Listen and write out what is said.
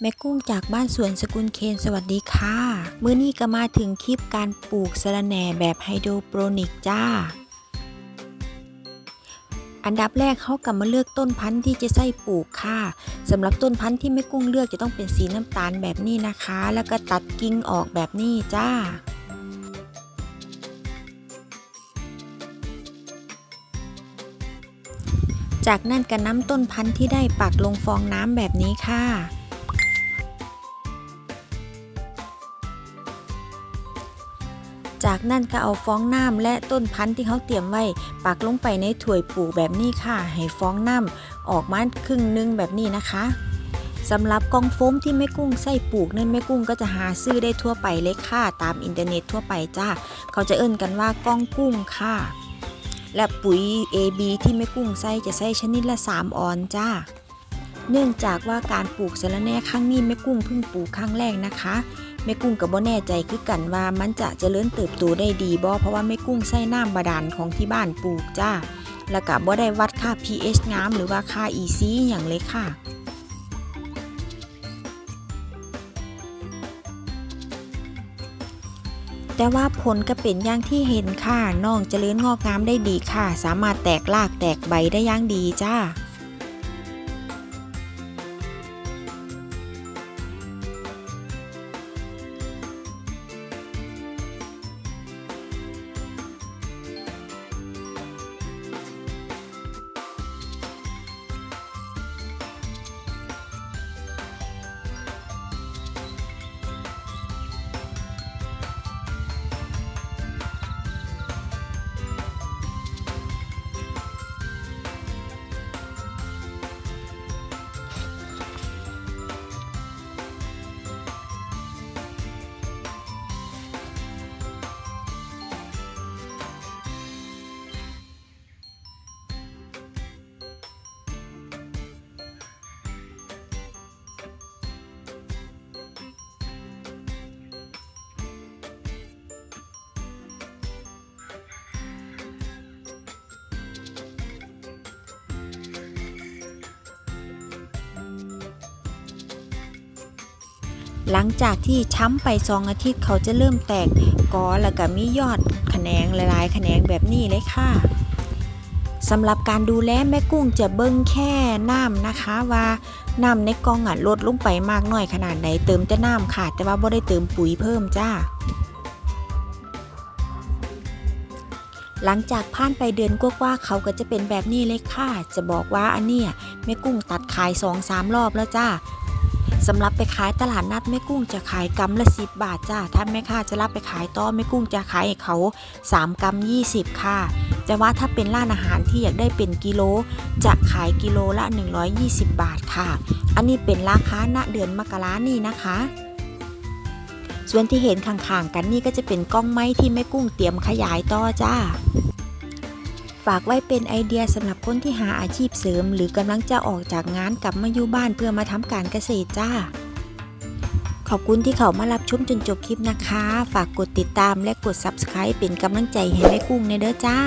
แม่กุ้งจากบ้านสวนสกุลเคนสวัสดีค่ะ มื้อนี้ก็มาถึงคลิปการปลูกสะระแหน่แบบไฮโดรโปรนิกจ้า อันดับแรกเขากำมาเลือกต้นพันธุ์ที่จะใส่ปลูกค่ะสำหรับต้นพันธุ์ที่แม่กุ้งเลือกจะต้องเป็นสีน้ำตาลแบบนี้นะคะ แล้วก็ตัดกิ่งออกแบบนี้จ้าจากนั้นก็น้ำต้นพันธุ์ที่ได้ปักลงฟองน้ำแบบนี้ค่ะ จากนั้นก็เอาฟองน้ำและต้นพันธุ์ที่เขาเตรียมไว้ปักลงไปในถ้วยปลูกแบบนี้ค่ะ ให้ฟองน้ำออกมาครึ่งหนึงแบบนี้นะคะสำหรับกองโฟมที่แม่กุ้งใส่ปลูกนั่นแม่กุ้งก็จะหาซื้อได้ทั่วไปเลยค่ะ ตามอินเทอร์เน็ตทั่วไปจ้าเขาจะเอิ่นกันว่ากองกุ้งค่ะ และปุ๋ย AB ที่แม่กุ้งใส่จะใส่ชนิดละ 3 ออนจ้า เนื่องจากว่าการปลูกสะระแหน่ครั้งนี้แม่กุ้งเพิ่งปลูกครั้งแรกนะคะแม่กุ้งกับบ่แน่ใจคือกันว่ามันจะเจริญเติบโตได้ดีบ่เพราะว่าแม่กุ้งใส่น้ำบาดาลของที่บ้านปลูกจ้า แล้วก็บ่ได้วัดค่า pH งามหรือว่าค่า EC อย่างเลยค่ะแต่ว่าผลก็เป็นอย่างที่เห็นค่ะ น้องเจริญงอกงามได้ดีค่ะ สามารถแตกรากแตกใบได้อย่างดีจ้า หลังจากที่ช้ำไปสองอาทิตย์เขาจะเริ่มแตกกอแล้วก็มียอดแขนงหลายๆ แขนงแบบนี้เลยค่ะสำหรับการดูแลแม่กุ้งจะเบิ้งแค่น้ำนะคะว่าน้ำในกองอะลดลงไปมากน้อยขนาดไหนเติมแต่น้ำค่ะ แต่ว่าบ่ได้เติมปุ๋ยเพิ่มจ้า หลังจากผ่านไปเดือนกว่าๆเขาก็จะเป็นแบบนี้เลยค่ะ จะบอกว่าอันเนี้ยแม่กุ้งตัดขาย2-3รอบแล้วจ้า สำหรับไปขายตลาดนัดแม่กุ้งจะขายกำละ10บาทจ้าถ้าแม่ค้าจะรับไปขายต่อแม่กุ้งจะขายให้เขา3กำ20ค่ะแต่ว่าถ้าเป็นร้านอาหารที่อยากได้เป็นกิโล จะขายกิโลละ 120 บาทค่ะ อันนี้เป็นราคาณเดือนมกรานี่นะคะส่วนที่เห็นข้างๆกันนี่ก็จะเป็นกล้องไม้ที่แม่กุ้งเตรียมขยายต่อจ้า ฝากไว้เป็นไอเดียสำหรับคนที่หาอาชีพเสริม หรือกำลังจะออกจากงานกลับมาอยู่บ้านเพื่อมาทำการเกษตรจ้า ขอบคุณที่เขามารับชมจนจบคลิปนะคะ ฝากกดติดตามและกด Subscribe เป็นกำลังใจให้แม่กุ้งในเด้อจ้า